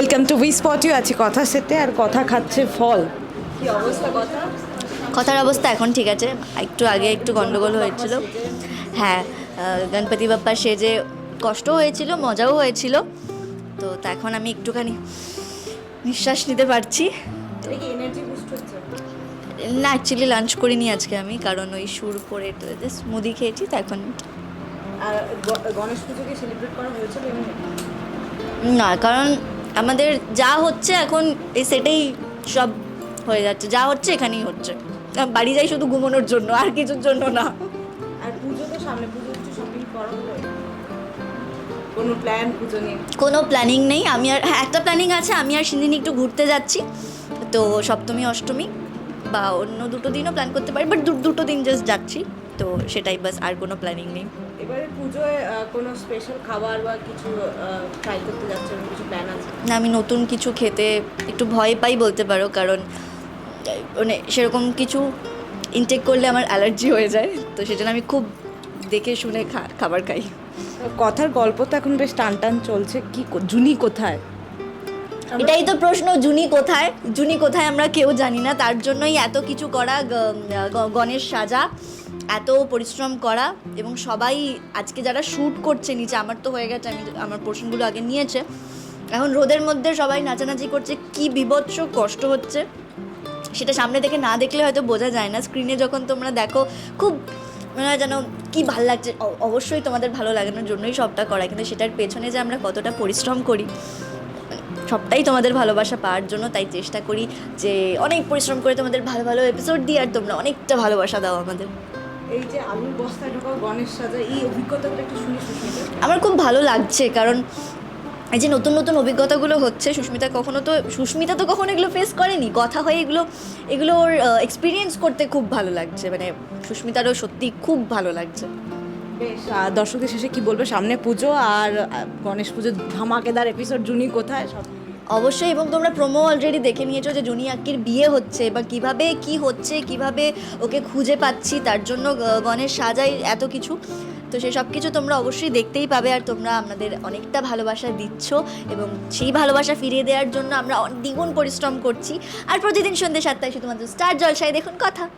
Welcome to we spot you আছি কথা সেটে আর কথা খাচ্ছে ফল। কি অবস্থা কথা? কথার অবস্থা এখন ঠিক আছে। একটু আগে একটু গন্ডগোল হয়েছিল। হ্যাঁ গণপতি বাপ্পা সে যে কষ্ট হয়েছিল মজাও হয়েছিল। তো তা এখন আমি একটুখানি নিঃশ্বাস নিতে পারছি। না অ্যাকচুয়ালি লাঞ্চ করিনি আজকে আমি কারণ ওই সুর করে স্মুদি খেয়েছি তো এখন আর গণেশ পুজোকে সেলিব্রেট করা হয়েছিল না কারণ আমাদের যা হচ্ছে এখন এই সেটেই সব হয়ে যাচ্ছে। যা হচ্ছে এখানেই হচ্ছে। বাড়ি যাই শুধু ঘুমানোর জন্য আর কিছুর জন্য না। আর পুজো তো সামনে পুজো কিছু শপিং করা কোনো প্ল্যান পুজো নিয়ে? কোনো প্ল্যানিং নেই। আমি আর হ্যাঁ একটা প্ল্যানিং আছে। আমি আর সিন্দিনি একটু ঘুরতে যাচ্ছি। তো সপ্তমী অষ্টমী বা অন্য দুটো দিনও প্ল্যান করতে পারি। বাট দুটো দিন জাস্ট যাচ্ছি। তো সেটাই বাস আর কোনো প্ল্যানিং নেই। এবারে পুজোয় কোনো স্পেশাল খাবার বা কিছু ট্রাই করতে যাচ্ছে এরকম কিছু প্ল্যান আছে? না আমি নতুন কিছু খেতে একটু ভয় পাই বলতে পারো কারণ মানে সেরকম কিছু ইনটেক করলে আমার অ্যালার্জি হয়ে যায় তো সেজন্য আমি খুব দেখে শুনে খা- খাবার খাই। কথার গল্প তো এখন বেশ টান টান চলছে কি কো- জুনি কোথায়? এটাই তো প্রশ্ন জুনি কোথায়? জুনি কোথায় আমরা কেউ জানি না তার জন্যই এত কিছু করা গণেশ সাজা। এত পরিশ্রম করা এবং সবাই আজকে যারা শ্যুট করছে নিচে, আমার তো হয়ে গেছে, আমি আমার পোর্শনগুলো আগে নিয়েছে। এখন রোদের মধ্যে সবাই নাচানাচি করছে, কি বিভৎস কষ্ট হচ্ছে। সেটা সামনে থেকে না দেখলে হয়তো বোঝা যায় না। স্ক্রিনে যখন তোমরা দেখো, খুব মনে যেন কি ভালো লাগছে। অবশ্যই তোমাদের ভালো লাগানোর জন্যই সবটা করা, কিন্তু সেটার পেছনে যে আমরা কতটা পরিশ্রম করি সবটাই তোমাদের ভালোবাসা পাওয়ার জন্য তাই চেষ্টা করি যে অনেক পরিশ্রম করে তোমাদের ভালো ভালো এপিসোড দিই, আর তোমরা অনেকটা ভালোবাসা দাও আমাদের। এই যে আলুর বস্তায় ঢোকা গণেশ সাজা এই অভিজ্ঞতাগুলো একটু শুনি সুস্মিতা আমার খুব ভালো লাগছে কারণ এই যে নতুন নতুন অভিজ্ঞতাগুলো হচ্ছে সুস্মিতা কখনো তো সুস্মিতা তো কখনো এগুলো ফেস করেনি। কথা হয়ে এগুলো এগুলো ওর এক্সপিরিয়েন্স করতে খুব ভালো লাগছে। মানে সুস্মিতারও সত্যি খুব ভালো লাগছে। বেশ দর্শকদের শেষে কি বলবে? সামনে পুজো আর গণেশ পুজো ধামাকেদার এপিসোড জুনি কোথায়? সব অবশ্যই, এবং তোমরা প্রোমো অলরেডি দেখে নিয়েছো যে জুনি আক্কির বিয়ে হচ্ছে, বা কীভাবে, কি হচ্ছে, কীভাবে ওকে খুঁজে পাচ্ছি, তার জন্য গ- গণেশ সাজাই এত কিছু। তো সেই সব কিছু তোমরা অবশ্যই দেখতেই পাবে, আর তোমরা আমাদের অনেকটা ভালোবাসা দিচ্ছ, এবং সেই ভালোবাসা ফিরিয়ে দেওয়ার জন্য আমরা দ্বিগুণ পরিশ্রম করছি। আর প্রতিদিন সন্ধ্যে সাতটায় শুধুমাত্র স্টার জলসায় দেখুন কথা।